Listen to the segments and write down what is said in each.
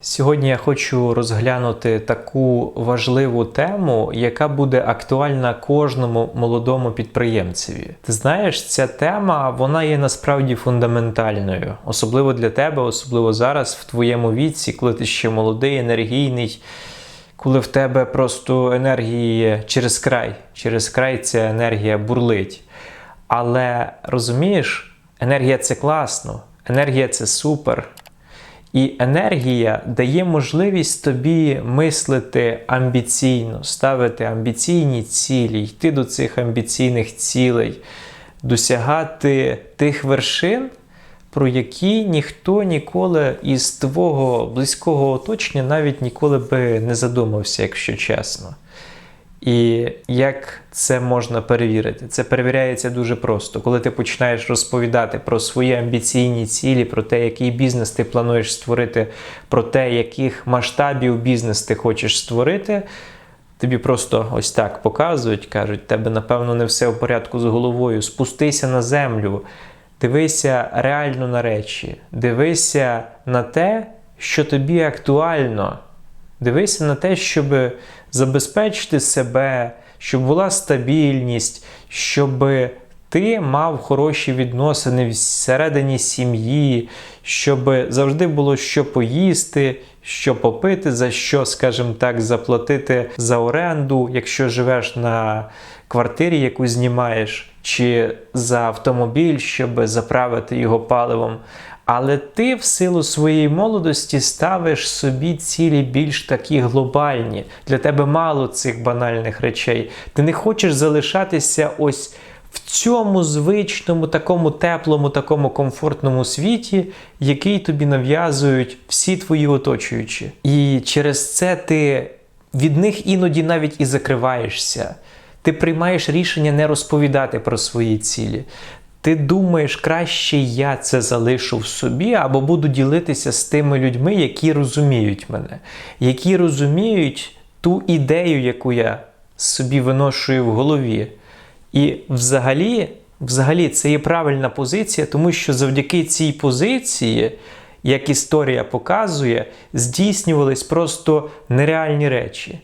Сьогодні я хочу розглянути таку важливу тему, яка буде актуальна кожному молодому підприємцеві. Ти знаєш, ця тема вона є насправді фундаментальною, особливо для тебе, особливо зараз, в твоєму віці, коли ти ще молодий, енергійний, коли в тебе просто енергії через край, через край ця енергія бурлить. Але розумієш, енергія це класно, енергія це супер. І енергія дає можливість тобі мислити амбіційно, ставити амбіційні цілі, йти до цих амбіційних цілей, досягати тих вершин, про які ніхто ніколи із твого близького оточення навіть ніколи би не задумався, якщо чесно. І як це можна перевірити? Це перевіряється дуже просто. Коли ти починаєш розповідати про свої амбіційні цілі, про те, який бізнес ти плануєш створити, про те, яких масштабів бізнес ти хочеш створити, тобі просто ось так показують, кажуть, тебе, напевно, не все в порядку з головою. Спустися на землю, дивися реально на речі, дивися на те, що тобі актуально. Дивися на те, щоб забезпечити себе, щоб була стабільність, щоб ти мав хороші відносини всередині сім'ї, щоб завжди було що поїсти, що попити, за що, скажімо так, заплатити за оренду, якщо живеш на квартирі, яку знімаєш, чи за автомобіль, щоб заправити його паливом. Але ти в силу своєї молодості ставиш собі цілі більш такі глобальні. Для тебе мало цих банальних речей. Ти не хочеш залишатися ось в цьому звичному, такому теплому, такому комфортному світі, який тобі нав'язують всі твої оточуючі. І через це ти від них іноді навіть і закриваєшся. Ти приймаєш рішення не розповідати про свої цілі. Ти думаєш, краще я це залишу в собі, або буду ділитися з тими людьми, які розуміють мене, які розуміють ту ідею, яку я собі виношую в голові. І взагалі, взагалі це є правильна позиція, тому що завдяки цій позиції, як історія показує, здійснювались просто нереальні речі.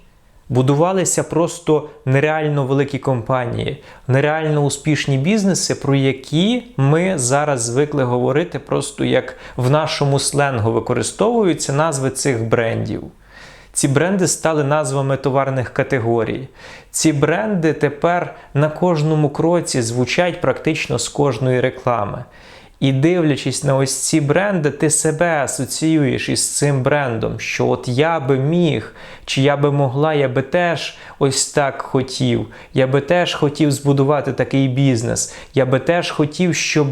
Будувалися просто нереально великі компанії, нереально успішні бізнеси, про які ми зараз звикли говорити, просто як в нашому сленгу використовуються назви цих брендів. Ці бренди стали назвами товарних категорій. Ці бренди тепер на кожному кроці звучать практично з кожної реклами. І дивлячись на ось ці бренди, ти себе асоціюєш із цим брендом, що от я би міг, чи я би могла, я би теж ось так хотів. Я би теж хотів збудувати такий бізнес. Я би теж хотів, щоб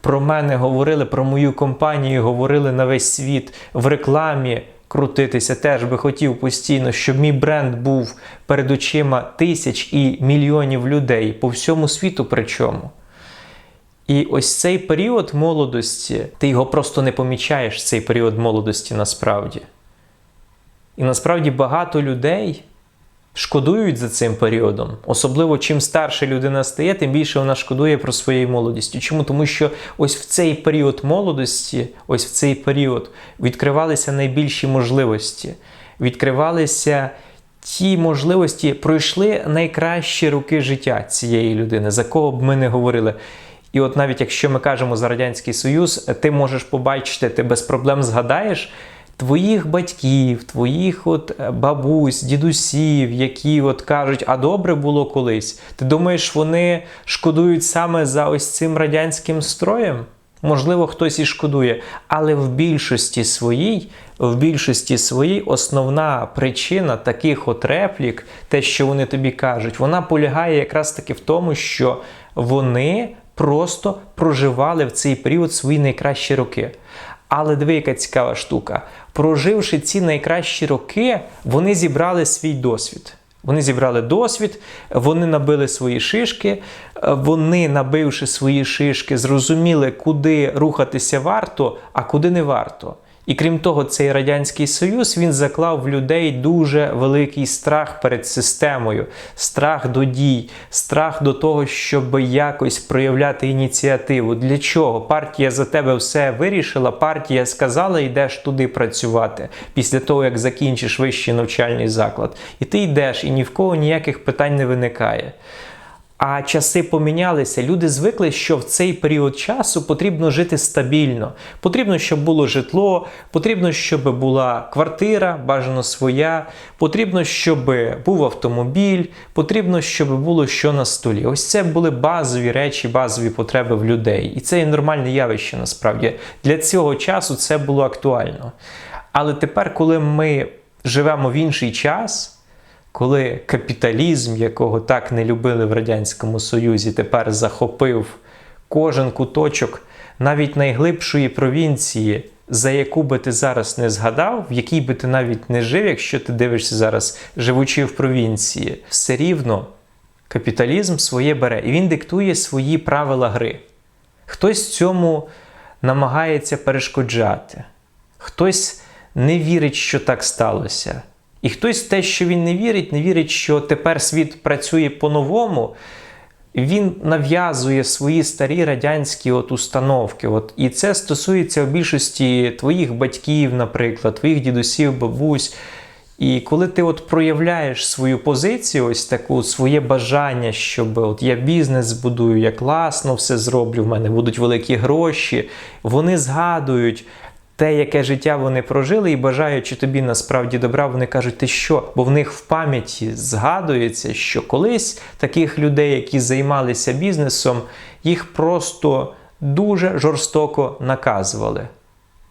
про мене говорили, про мою компанію говорили на весь світ в рекламі. Крутитися теж би хотів постійно, щоб мій бренд був перед очима тисяч і мільйонів людей по всьому світу. Причому. І ось цей період молодості, ти його просто не помічаєш, цей період молодості насправді. І насправді багато людей шкодують за цим періодом. Особливо чим старша людина стає, тим більше вона шкодує про своєю молодістю. Чому? Тому що ось в цей період молодості, ось в цей період відкривалися найбільші можливості, відкривалися. Ті можливості пройшли найкращі роки життя цієї людини, за кого б ми не говорили. І от навіть якщо ми кажемо за Радянський Союз, ти можеш побачити, ти без проблем згадаєш твоїх батьків, твоїх от бабусь, дідусів, які от кажуть, а добре було колись. Ти думаєш, вони шкодують саме за ось цим радянським строєм? Можливо, хтось і шкодує, але в більшості своїй, в більшості своїй основна причина таких от реплік, те, що вони тобі кажуть, вона полягає якраз таки в тому, що вони просто проживали в цей період свої найкращі роки. Але диви, яка цікава штука. Проживши ці найкращі роки, вони зібрали свій досвід. Вони зібрали досвід, вони набили свої шишки, вони, набивши свої шишки, зрозуміли, куди рухатися варто, а куди не варто. І крім того, цей радянський союз він заклав в людей дуже великий страх перед системою, страх до дій, страх до того, щоб якось проявляти ініціативу. Для чого? Партія за тебе все вирішила, партія сказала, йдеш туди працювати після того, як закінчиш вищий навчальний заклад. І ти йдеш, і ні в кого ніяких питань не виникає. А часи помінялися. Люди звикли, що в цей період часу потрібно жити стабільно. Потрібно, щоб було житло, потрібно, щоб була квартира, бажано своя, потрібно, щоб був автомобіль, потрібно, щоб було що на столі. Ось це були базові речі, базові потреби в людей. І це є нормальне явище насправді. Для цього часу це було актуально. Але тепер, коли ми живемо в інший час коли капіталізм, якого так не любили в Радянському Союзі, тепер захопив кожен куточок навіть найглибшої провінції, за яку би ти зараз не згадав, в якій би ти навіть не жив, якщо ти дивишся зараз, живучи в провінції, все рівно капіталізм своє бере і він диктує свої правила гри. Хтось цьому намагається перешкоджати, хтось не вірить, що так сталося. І хтось те, що він не вірить, не вірить, що тепер світ працює по-новому. Він нав'язує свої старі радянські от установки. От. І це стосується в більшості твоїх батьків, наприклад, твоїх дідусів, бабусь. І коли ти от проявляєш свою позицію, ось таку своє бажання, щоб от я бізнес збудую, я класно все зроблю, в мене будуть великі гроші, вони згадують те, яке життя вони прожили, і бажаючи тобі насправді добра, вони кажуть, ти що? Бо в них в пам'яті згадується, що колись таких людей, які займалися бізнесом, їх просто дуже жорстоко наказували.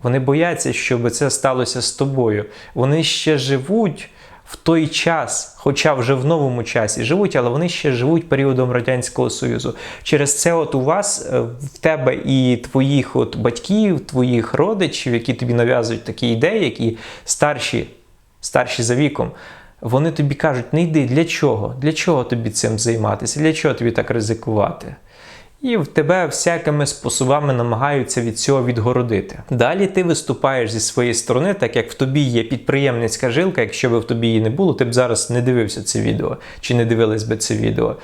Вони бояться, щоб це сталося з тобою. Вони ще живуть в той час, хоча вже в новому часі живуть, але вони ще живуть періодом Радянського Союзу. Через це, от у вас, е, в тебе і твоїх от батьків, твоїх родичів, які тобі нав'язують такі ідеї, які старші, старші за віком. Вони тобі кажуть, не йди, для чого? Для чого тобі цим займатися? Для чого тобі так ризикувати? І в тебе всякими способами намагаються від цього відгородити. Далі ти виступаєш зі своєї сторони, так як в тобі є підприємницька жилка, якщо би в тобі її не було, ти б зараз не дивився це відео чи не дивились би це відео.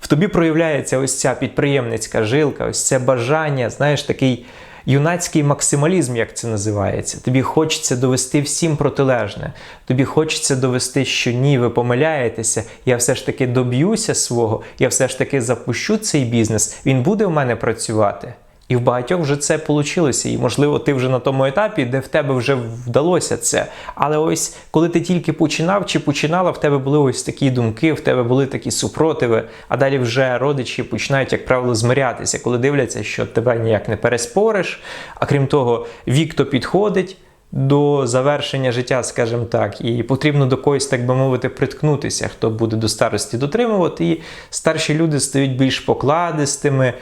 В тобі проявляється ось ця підприємницька жилка, ось це бажання, знаєш, такий юнацький максималізм, як це називається. Тобі хочеться довести всім протилежне. Тобі хочеться довести, що ні, ви помиляєтеся, я все ж таки доб'юся свого, я все ж таки запущу цей бізнес, він буде в мене працювати. І в багатьох вже це вийшло. І, можливо, ти вже на тому етапі, де в тебе вже вдалося це. Але ось коли ти тільки починав чи починала, в тебе були ось такі думки, в тебе були такі супротиви, а далі вже родичі починають, як правило, змирятися, коли дивляться, що тебе ніяк не переспориш. А крім того, вік то підходить. До завершення життя, скажімо так, і потрібно до когось, так би мовити, приткнутися, хто буде до старості дотримувати. І старші люди стають більш покладистими,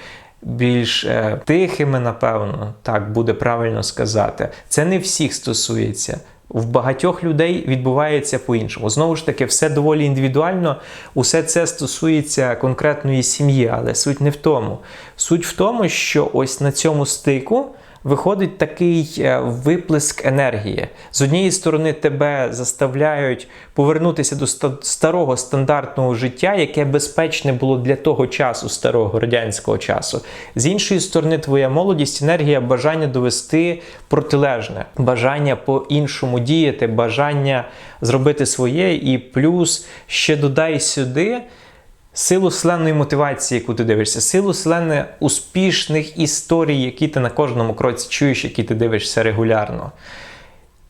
більш е, тихими, напевно, так буде правильно сказати. Це не всіх стосується. В багатьох людей відбувається по-іншому. Знову ж таки, все доволі індивідуально, усе це стосується конкретної сім'ї, але суть не в тому. Суть в тому, що ось на цьому стику виходить такий е, виплеск енергії. З однієї сторони, тебе заставляють повернутися до старого стандартного життя, яке безпечне було для того часу, старого радянського часу. З іншої сторони, твоя молодість, енергія, бажання довести протилежне, бажання по-іншому діяти, бажання зробити своє, і плюс ще додай сюди силу вселенної мотивації, яку ти дивишся, силу вселенної успішних історій, які ти на кожному кроці чуєш, які ти дивишся регулярно.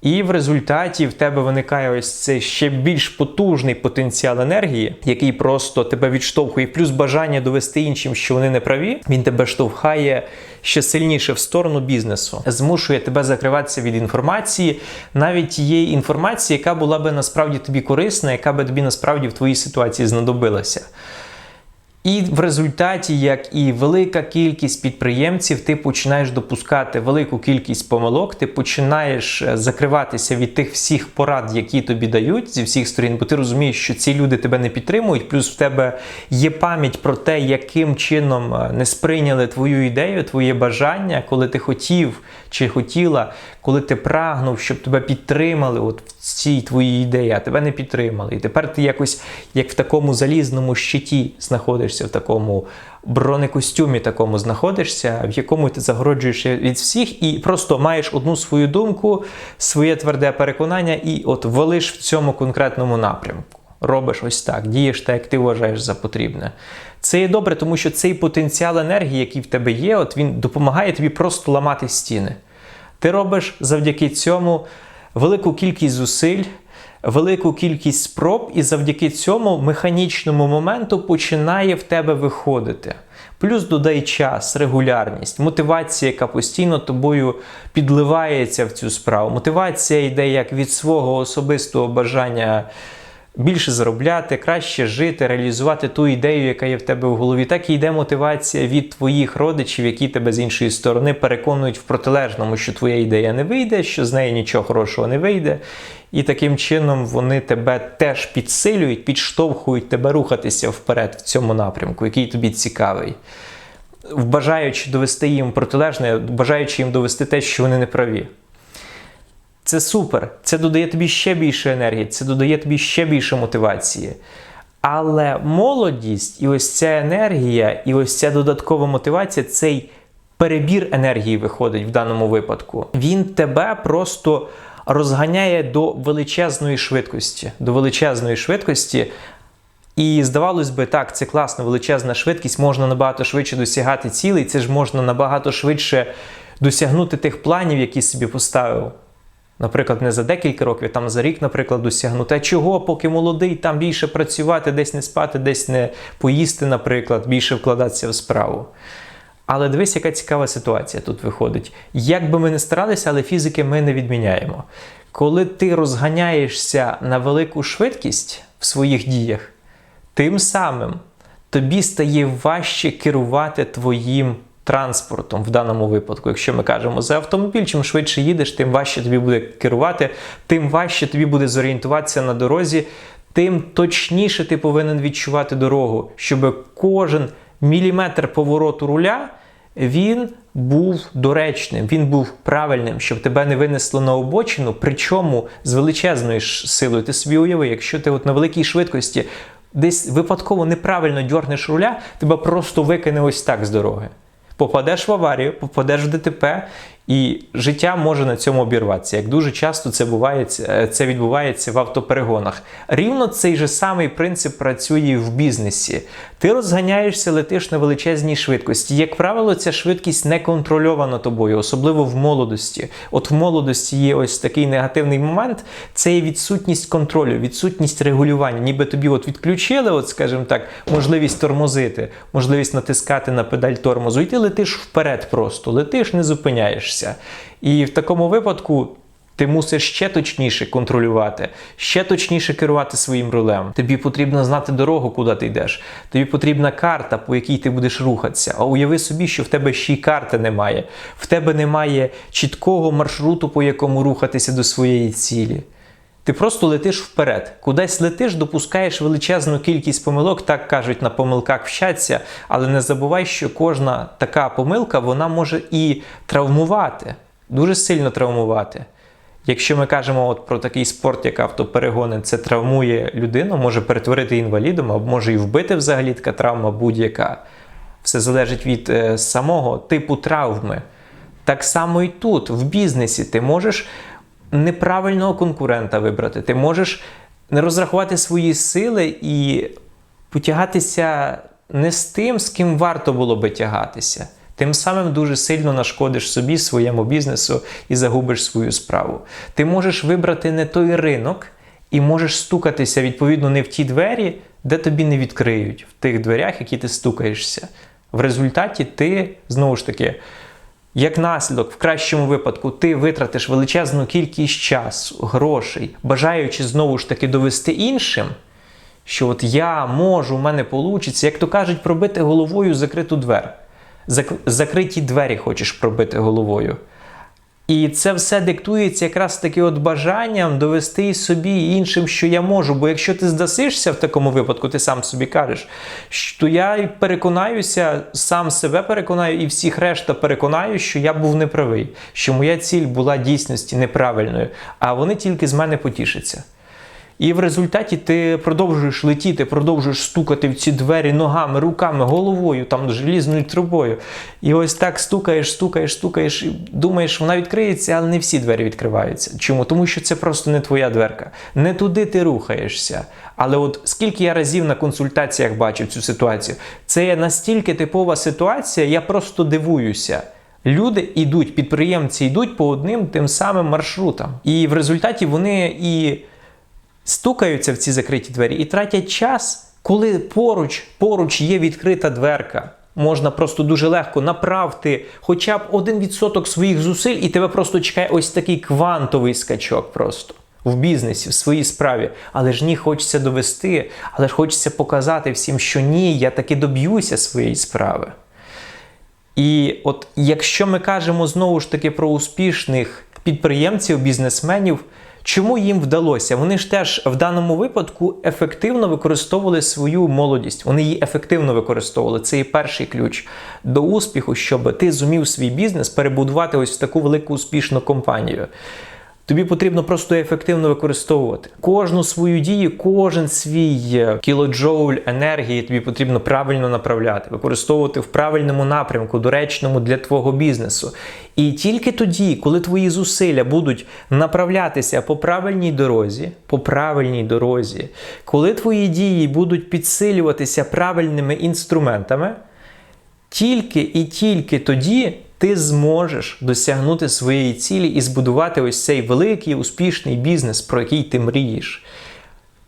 І в результаті в тебе виникає ось цей ще більш потужний потенціал енергії, який просто тебе відштовхує, плюс бажання довести іншим, що вони не праві. Він тебе штовхає ще сильніше в сторону бізнесу, змушує тебе закриватися від інформації, навіть тієї інформації, яка була би насправді тобі корисна, яка би тобі насправді в твоїй ситуації знадобилася. І в результаті, як і велика кількість підприємців, ти починаєш допускати велику кількість помилок, ти починаєш е, закриватися від тих всіх порад, які тобі дають зі всіх сторін, бо ти розумієш, що ці люди тебе не підтримують. Плюс в тебе є пам'ять про те, яким чином е, не сприйняли твою ідею, твоє бажання, коли ти хотів чи хотіла, коли ти прагнув, щоб тебе підтримали от цій твоїй ідеї, а тебе не підтримали. І тепер ти якось як в такому залізному щиті знаходишся, в такому бронекостюмі такому знаходишся, в якому ти загороджуєш від всіх, і просто маєш одну свою думку, своє тверде переконання, і от волиш в цьому конкретному напрямку. Робиш ось так, дієш так, як ти вважаєш за потрібне. Це є добре, тому що цей потенціал енергії, який в тебе є, от він допомагає тобі просто ламати стіни. Ти робиш завдяки цьому велику кількість зусиль, велику кількість спроб, і завдяки цьому механічному моменту починає в тебе виходити. Плюс додай час, регулярність, мотивація, яка постійно тобою підливається в цю справу. Мотивація йде як від свого особистого бажання більше заробляти, краще жити, реалізувати ту ідею, яка є в тебе в голові, так і йде мотивація від твоїх родичів, які тебе з іншої сторони переконують в протилежному, що твоя ідея не вийде, що з неї нічого хорошого не вийде. І таким чином вони тебе теж підсилюють, підштовхують тебе рухатися вперед в цьому напрямку, який тобі цікавий. Бажаючи довести їм протилежне, бажаючи їм довести те, що вони не праві. Це супер, це додає тобі ще більше енергії, це додає тобі ще більше мотивації. Але молодість і ось ця енергія, і ось ця додаткова мотивація, цей перебір енергії виходить в даному випадку. Він тебе просто розганяє до величезної швидкості. До величезної швидкості. І здавалось би, так, це класно, величезна швидкість, можна набагато швидше досягати цілей, це ж можна набагато швидше досягнути тих планів, які собі поставив. Наприклад, не за декілька років, там за рік, наприклад, досягнути. А чого, поки молодий, там більше працювати, десь не спати, десь не поїсти, наприклад, більше вкладатися в справу. Але дивись, яка цікава ситуація тут виходить. Як би ми не старалися, але фізики ми не відміняємо. Коли ти розганяєшся на велику швидкість в своїх діях, тим самим тобі стає важче керувати твоїм транспортом в даному випадку. Якщо ми кажемо за автомобіль, чим швидше їдеш, тим важче тобі буде керувати, тим важче тобі буде зорієнтуватися на дорозі, тим точніше ти повинен відчувати дорогу, щоб кожен міліметр повороту руля він був доречним, він був правильним, щоб тебе не винесло на обочину, причому з величезною силою. Ти собі уяви, якщо ти от на великій швидкості десь випадково неправильно дьорнеш руля, тебе просто викине ось так з дороги попадеш в аварію, попадеш в ДТП, і життя може на цьому обірватися. Як дуже часто це буває, це відбувається в автоперегонах. Рівно цей же самий принцип працює в бізнесі. Ти розганяєшся, летиш на величезній швидкості. Як правило, ця швидкість не контрольована тобою, особливо в молодості. От в молодості є ось такий негативний момент: це є відсутність контролю, відсутність регулювання. Ніби тобі от відключили, от, скажімо так, можливість тормозити, можливість натискати на педаль тормозу, і ти летиш вперед просто, летиш, не зупиняєшся. І в такому випадку. Ти мусиш ще точніше контролювати, ще точніше керувати своїм рулем. Тобі потрібно знати дорогу, куди ти йдеш. Тобі потрібна карта, по якій ти будеш рухатися. А уяви собі, що в тебе ще й карти немає. В тебе немає чіткого маршруту, по якому рухатися до своєї цілі. Ти просто летиш вперед. Кудись летиш, допускаєш величезну кількість помилок, так кажуть, на помилках вчаться, але не забувай, що кожна така помилка вона може і травмувати, дуже сильно травмувати. Якщо ми кажемо от про такий спорт, як автоперегони, це травмує людину, може перетворити інвалідом, або може і вбити взагалі така травма будь-яка. Все залежить від е, самого типу травми. Так само і тут, в бізнесі, ти можеш неправильного конкурента вибрати, ти можеш не розрахувати свої сили і потягатися не з тим, з ким варто було би тягатися. Тим самим дуже сильно нашкодиш собі, своєму бізнесу і загубиш свою справу. Ти можеш вибрати не той ринок і можеш стукатися відповідно не в ті двері, де тобі не відкриють, в тих дверях, які ти стукаєшся. В результаті ти знову ж таки. Як наслідок, в кращому випадку, ти витратиш величезну кількість часу, грошей, бажаючи знову ж таки довести іншим, що от я можу, у мене вийде, як то кажуть, пробити головою закриту двер. Зак- Закриті двері хочеш пробити головою. І це все диктується якраз таки от бажанням довести собі іншим, що я можу. Бо якщо ти здасишся в такому випадку, ти сам собі кажеш, що я переконаюся, сам себе переконаю, і всіх решта переконаю, що я був неправий, що моя ціль була дійсності неправильною, а вони тільки з мене потішаться. І в результаті ти продовжуєш летіти, продовжуєш стукати в ці двері ногами, руками, головою, там желізною трубою. І ось так стукаєш, стукаєш, стукаєш, і думаєш, вона відкриється, але не всі двері відкриваються. Чому? Тому що це просто не твоя дверка. Не туди ти рухаєшся. Але от скільки я разів на консультаціях бачив цю ситуацію, це є настільки типова ситуація, я просто дивуюся. Люди йдуть, підприємці йдуть по одним тим самим маршрутам. І в результаті вони і стукаються в ці закриті двері і тратять час, коли поруч, поруч є відкрита дверка. Можна просто дуже легко направити хоча б 1% своїх зусиль, і тебе просто чекає ось такий квантовий скачок просто. В бізнесі, в своїй справі. Але ж ні, хочеться довести, але ж хочеться показати всім, що ні, я таки доб'юся своєї справи. І от якщо ми кажемо знову ж таки про успішних підприємців, бізнесменів, чому їм вдалося? Вони ж теж в даному випадку ефективно використовували свою молодість. Вони її ефективно використовували. Це і перший ключ до успіху, щоб ти зумів свій бізнес перебудувати ось в таку велику успішну компанію. Тобі потрібно просто ефективно використовувати кожну свою дію, кожен свій е, кілоджоуль енергії тобі потрібно правильно направляти, використовувати в правильному напрямку, доречному для твого бізнесу. І тільки тоді, коли твої зусилля будуть направлятися по правильній дорозі, по правильній дорозі, коли твої дії будуть підсилюватися правильними інструментами, тільки і тільки тоді ти зможеш досягнути своєї цілі і збудувати ось цей великий успішний бізнес, про який ти мрієш.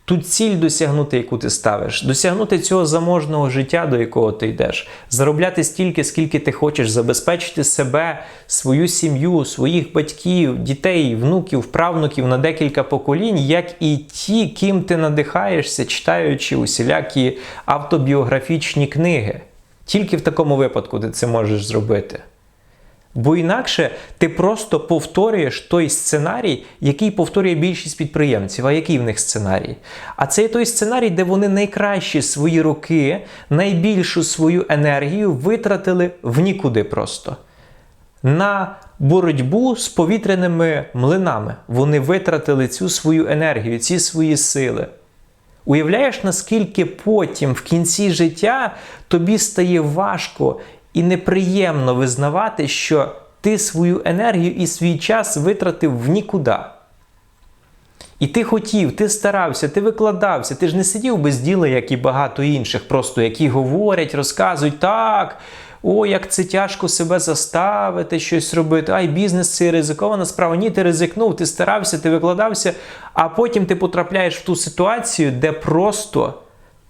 Ту ціль досягнути, яку ти ставиш, досягнути цього заможного життя, до якого ти йдеш, заробляти стільки, скільки ти хочеш, забезпечити себе, свою сім'ю, своїх батьків, дітей, внуків, правнуків на декілька поколінь, як і ті, ким ти надихаєшся, читаючи усілякі автобіографічні книги. Тільки в такому випадку ти це можеш зробити. Бо інакше ти просто повторюєш той сценарій, який повторює більшість підприємців. А який в них сценарій? А це той сценарій, де вони найкращі свої роки, найбільшу свою енергію витратили в нікуди просто. На боротьбу з повітряними млинами. Вони витратили цю свою енергію, ці свої сили. Уявляєш, наскільки потім, в кінці життя, тобі стає важко і неприємно визнавати, що ти свою енергію і свій час витратив в нікуди. І ти хотів, ти старався, ти викладався, ти ж не сидів без діла, як і багато інших, просто які говорять, розказують так. О, як це тяжко себе заставити, щось робити. Ай, бізнес це ризикована справа. Ні, ти ризикнув, ти старався, ти викладався, а потім ти потрапляєш в ту ситуацію, де просто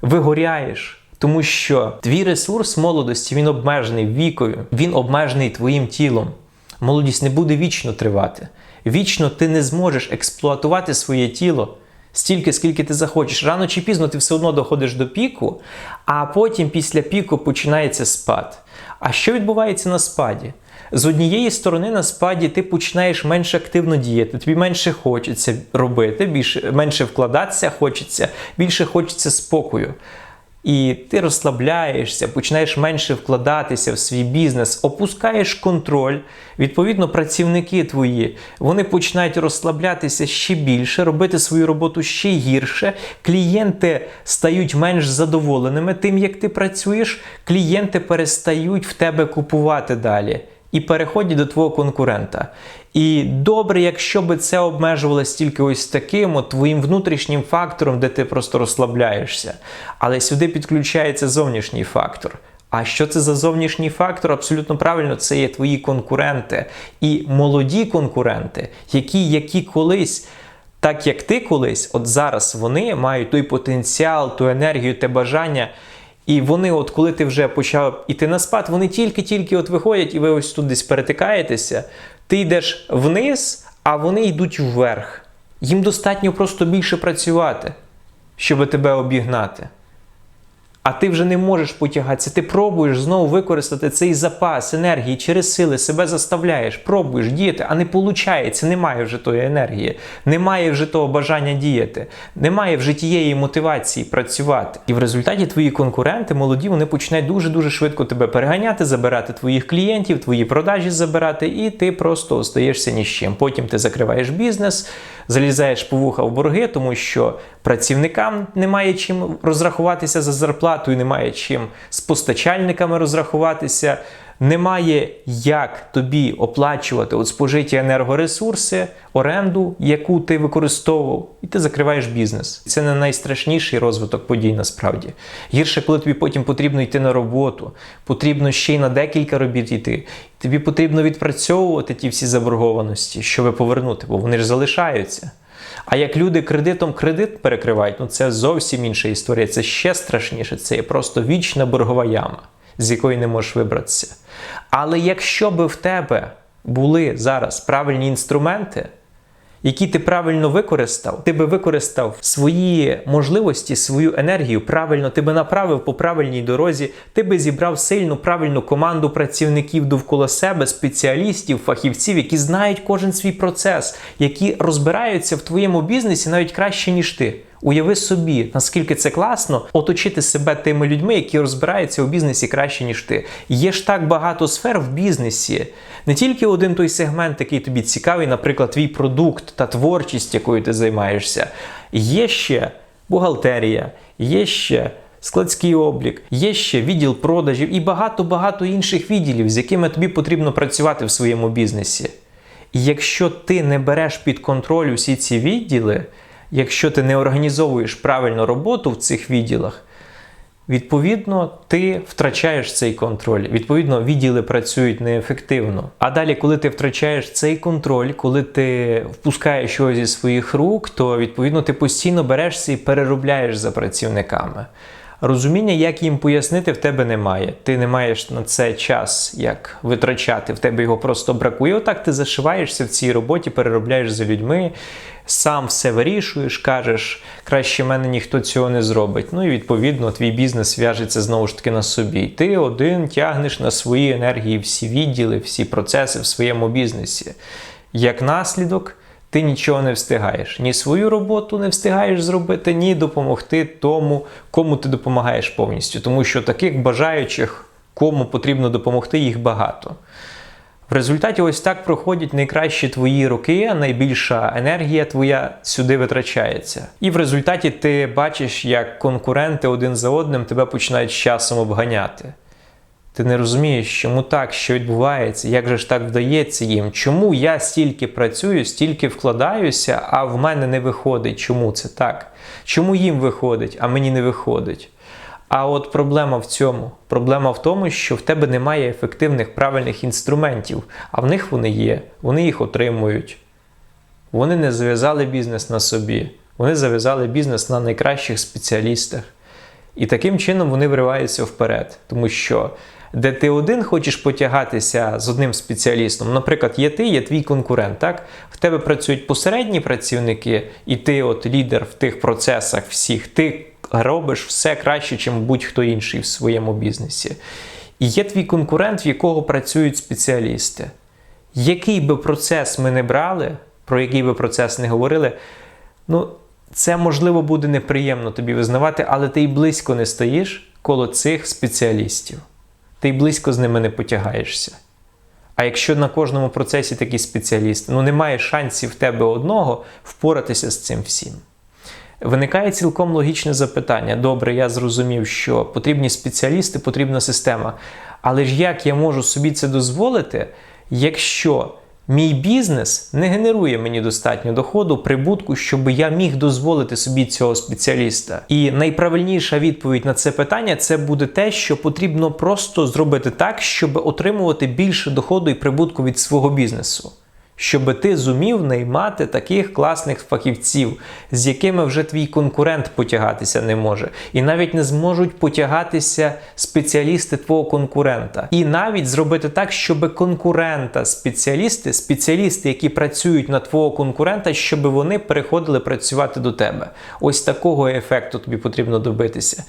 вигоряєш. Тому що твій ресурс молодості він обмежений вікою, він обмежений твоїм тілом. Молодість не буде вічно тривати. Вічно ти не зможеш експлуатувати своє тіло стільки, скільки ти захочеш. Рано чи пізно ти все одно доходиш до піку, а потім після піку починається спад. А що відбувається на спаді? З однієї сторони, на спаді ти починаєш менш активно діяти, тобі менше хочеться робити, більше, менше вкладатися хочеться, більше хочеться спокою. І ти розслабляєшся, починаєш менше вкладатися в свій бізнес, опускаєш контроль. Відповідно, працівники твої вони починають розслаблятися ще більше, робити свою роботу ще гірше. Клієнти стають менш задоволеними тим, як ти працюєш. Клієнти перестають в тебе купувати далі. І переходять до твого конкурента. І добре, якщо би це обмежувалось тільки ось таким от твоїм внутрішнім фактором, де ти просто розслабляєшся. Але сюди підключається зовнішній фактор. А що це за зовнішній фактор? Абсолютно правильно, це є твої конкуренти і молоді конкуренти, які, які колись. Так як ти колись, от зараз вони мають той потенціал, ту енергію, те бажання. І вони, от коли ти вже почав іти на спад, вони тільки-тільки от виходять, і ви ось тут десь перетикаєтеся. Ти йдеш вниз, а вони йдуть вверх. Їм достатньо просто більше працювати. щоб тебе обігнати. А ти вже не можеш потягатися. Ти пробуєш знову використати цей запас енергії через сили, себе заставляєш, пробуєш діяти, а не виходить, немає вже тої енергії, немає вже того бажання діяти, немає вже тієї мотивації працювати. І в результаті твої конкуренти, молоді, вони починають дуже-дуже швидко тебе переганяти, забирати твоїх клієнтів, твої продажі забирати, і ти просто остаєшся ні з чим. Потім ти закриваєш бізнес, залізаєш по вуха в борги, тому що працівникам немає чим розрахуватися за зарплату, немає чим з постачальниками розрахуватися. Немає як тобі оплачувати от спожиті енергоресурси, оренду, яку ти використовував, і ти закриваєш бізнес. Це не найстрашніший розвиток подій насправді. Гірше, коли тобі потім потрібно йти на роботу, потрібно ще й на декілька робіт йти. Тобі потрібно відпрацьовувати ті всі заборгованості, щоб повернути, бо вони ж залишаються. А як люди кредитом кредит перекривають, ну це зовсім інша історія. Це ще страшніше. Це є просто вічна боргова яма, з якої не можеш вибратися. Але якщо би в тебе були зараз правильні інструменти, які ти правильно використав, ти би використав свої можливості, свою енергію правильно, ти би направив по правильній дорозі, ти би зібрав сильну правильну команду працівників довкола себе, спеціалістів, фахівців, які знають кожен свій процес, які розбираються в твоєму бізнесі навіть краще, ніж ти. Уяви собі, наскільки це класно оточити себе тими людьми, які розбираються у бізнесі краще, ніж ти. Є ж так багато сфер в бізнесі, не тільки один той сегмент, який тобі цікавий, наприклад, твій продукт та творчість, якою ти займаєшся. Є ще бухгалтерія, є ще. Складський облік, є ще відділ продажів і багато-багато інших відділів, з якими тобі потрібно працювати в своєму бізнесі. І якщо ти не береш під контроль усі ці відділи, якщо ти не організовуєш правильно роботу в цих відділах, відповідно, ти втрачаєш цей контроль. Відповідно, відділи працюють неефективно. А далі, коли ти втрачаєш цей контроль, коли ти впускаєш щось зі своїх рук, то відповідно ти постійно берешся і переробляєш за працівниками. Розуміння, як їм пояснити, в тебе немає. Ти не маєш на це час, як витрачати, в тебе його просто бракує. Отак ти зашиваєшся в цій роботі, переробляєш за людьми, сам все вирішуєш, кажеш, краще мене ніхто цього не зробить. Ну і відповідно твій бізнес в'яжеться знову ж таки на собі. Ти один тягнеш на свої енергії всі відділи, всі процеси в своєму бізнесі. Як наслідок ти нічого не встигаєш. Ні свою роботу не встигаєш зробити, ні допомогти тому, кому ти допомагаєш повністю. Тому що таких бажаючих, кому потрібно допомогти, їх багато. В результаті ось так проходять найкращі твої роки, найбільша енергія твоя сюди витрачається. І в результаті ти бачиш, як конкуренти один за одним тебе починають з часом обганяти. Ти не розумієш, чому так, що відбувається, як же ж так вдається їм, чому я стільки працюю, стільки вкладаюся, а в мене не виходить. Чому це так? Чому їм виходить, а мені не виходить? А от проблема в цьому. Проблема в тому, що в тебе немає ефективних правильних інструментів, а в них вони є, вони їх отримують. Вони не зав'язали бізнес на собі, вони зав'язали бізнес на найкращих спеціалістах. І таким чином вони вириваються вперед, тому що де ти один хочеш потягатися з одним спеціалістом, наприклад, є ти, є твій конкурент. так? В тебе працюють посередні працівники, і ти, от лідер в тих процесах всіх, ти робиш все краще, ніж будь-хто інший в своєму бізнесі. І є твій конкурент, в якого працюють спеціалісти. Який би процес ми не брали, про який би процес не говорили, ну, це можливо буде неприємно тобі визнавати, але ти й близько не стоїш коло цих спеціалістів ти й близько з ними не потягаєшся. А якщо на кожному процесі такий спеціаліст, ну немає шансів в тебе одного впоратися з цим всім. Виникає цілком логічне запитання: добре, я зрозумів, що потрібні спеціалісти, потрібна система. Але ж як я можу собі це дозволити, якщо Мій бізнес не генерує мені достатньо доходу, прибутку, щоб я міг дозволити собі цього спеціаліста. І найправильніша відповідь на це питання це буде те, що потрібно просто зробити так, щоб отримувати більше доходу і прибутку від свого бізнесу. Щоб ти зумів наймати таких класних фахівців, з якими вже твій конкурент потягатися не може. І навіть не зможуть потягатися спеціалісти твого конкурента. І навіть зробити так, щоб конкурента, спеціалісти, спеціалісти, які працюють на твого конкурента, щоб вони переходили працювати до тебе. Ось такого ефекту тобі потрібно добитися.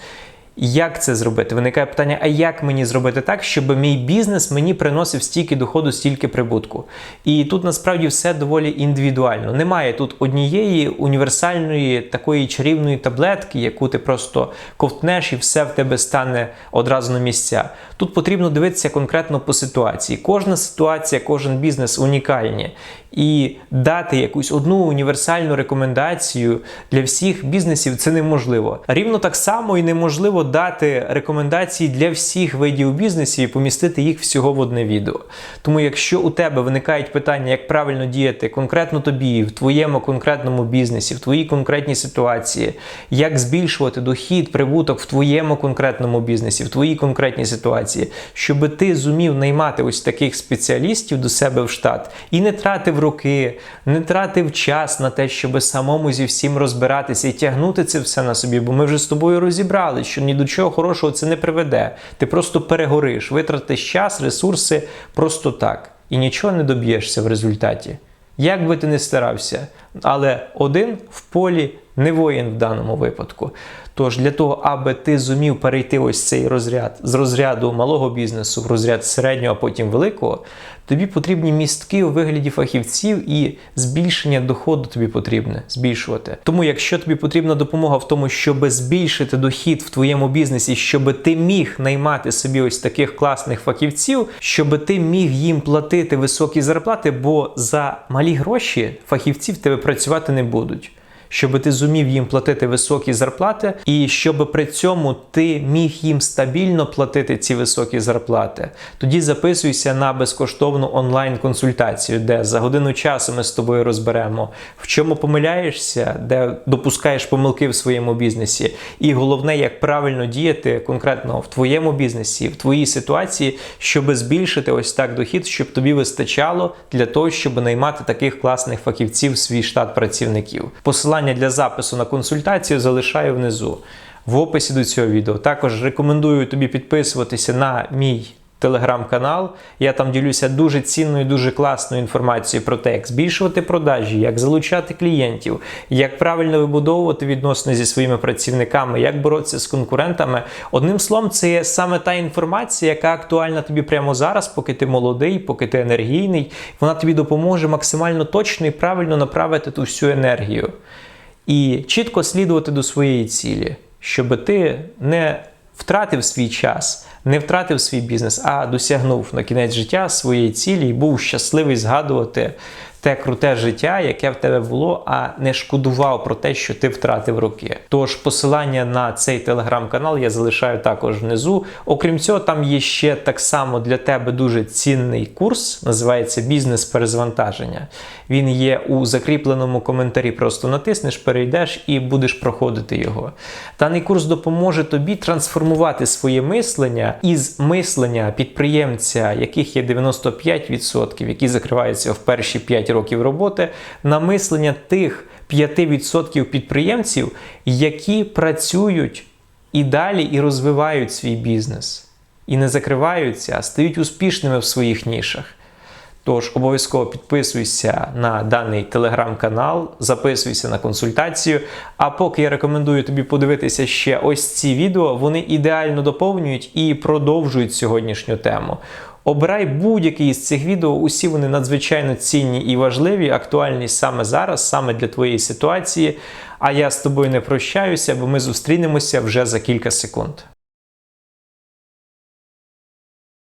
Як це зробити? Виникає питання: а як мені зробити так, щоб мій бізнес мені приносив стільки доходу, стільки прибутку? І тут насправді все доволі індивідуально. Немає тут однієї універсальної такої чарівної таблетки, яку ти просто ковтнеш і все в тебе стане одразу на місця. Тут потрібно дивитися конкретно по ситуації. Кожна ситуація, кожен бізнес унікальні. І дати якусь одну універсальну рекомендацію для всіх бізнесів це неможливо. Рівно так само і неможливо дати рекомендації для всіх видів бізнесів і помістити їх всього в одне відео. Тому, якщо у тебе виникають питання, як правильно діяти конкретно тобі, в твоєму конкретному бізнесі, в твоїй конкретній ситуації, як збільшувати дохід, прибуток в твоєму конкретному бізнесі, в твоїй конкретній ситуації, щоб ти зумів наймати ось таких спеціалістів до себе в штат і не тратив роки, не тратив час на те, щоб самому зі всім розбиратися і тягнути це все на собі, бо ми вже з тобою розібрали, що ні до чого хорошого це не приведе. Ти просто перегориш, витратиш час, ресурси просто так. І нічого не доб'єшся в результаті. Як би ти не старався, але один в полі не воїн в даному випадку. Тож для того, аби ти зумів перейти ось цей розряд з розряду малого бізнесу в розряд середнього, а потім великого, тобі потрібні містки у вигляді фахівців і збільшення доходу тобі потрібне збільшувати. Тому, якщо тобі потрібна допомога в тому, щоб збільшити дохід в твоєму бізнесі, щоб ти міг наймати собі ось таких класних фахівців, щоб ти міг їм платити високі зарплати, бо за малі гроші фахівці в тебе працювати не будуть щоб ти зумів їм платити високі зарплати, і щоб при цьому ти міг їм стабільно платити ці високі зарплати. Тоді записуйся на безкоштовну онлайн-консультацію, де за годину часу ми з тобою розберемо, в чому помиляєшся, де допускаєш помилки в своєму бізнесі. І головне, як правильно діяти конкретно в твоєму бізнесі, в твоїй ситуації, щоб збільшити ось так дохід, щоб тобі вистачало для того, щоб наймати таких класних фахівців в свій штат працівників. Посилання Посилання для запису на консультацію залишаю внизу в описі до цього відео. Також рекомендую тобі підписуватися на мій телеграм-канал. Я там ділюся дуже цінною, дуже класною інформацією про те, як збільшувати продажі, як залучати клієнтів, як правильно вибудовувати відносини зі своїми працівниками, як боротися з конкурентами. Одним словом, це є саме та інформація, яка актуальна тобі прямо зараз, поки ти молодий, поки ти енергійний. Вона тобі допоможе максимально точно і правильно направити ту всю енергію і чітко слідувати до своєї цілі, щоб ти не втратив свій час, не втратив свій бізнес, а досягнув на кінець життя своєї цілі і був щасливий згадувати те круте життя, яке в тебе було, а не шкодував про те, що ти втратив роки. Тож посилання на цей телеграм-канал я залишаю також внизу. Окрім цього, там є ще так само для тебе дуже цінний курс, називається Бізнес перезвантаження. Він є у закріпленому коментарі. Просто натиснеш, перейдеш і будеш проходити його. Даний курс допоможе тобі трансформувати своє мислення із мислення підприємця, яких є 95%, які закриваються в перші 5 років роботи, на мислення тих 5% підприємців, які працюють і далі і розвивають свій бізнес. І не закриваються, а стають успішними в своїх нішах. Тож обов'язково підписуйся на даний телеграм-канал, записуйся на консультацію. А поки я рекомендую тобі подивитися ще ось ці відео, вони ідеально доповнюють і продовжують сьогоднішню тему. Обирай будь-який із цих відео, усі вони надзвичайно цінні і важливі, актуальні саме зараз, саме для твоєї ситуації. А я з тобою не прощаюся, бо ми зустрінемося вже за кілька секунд.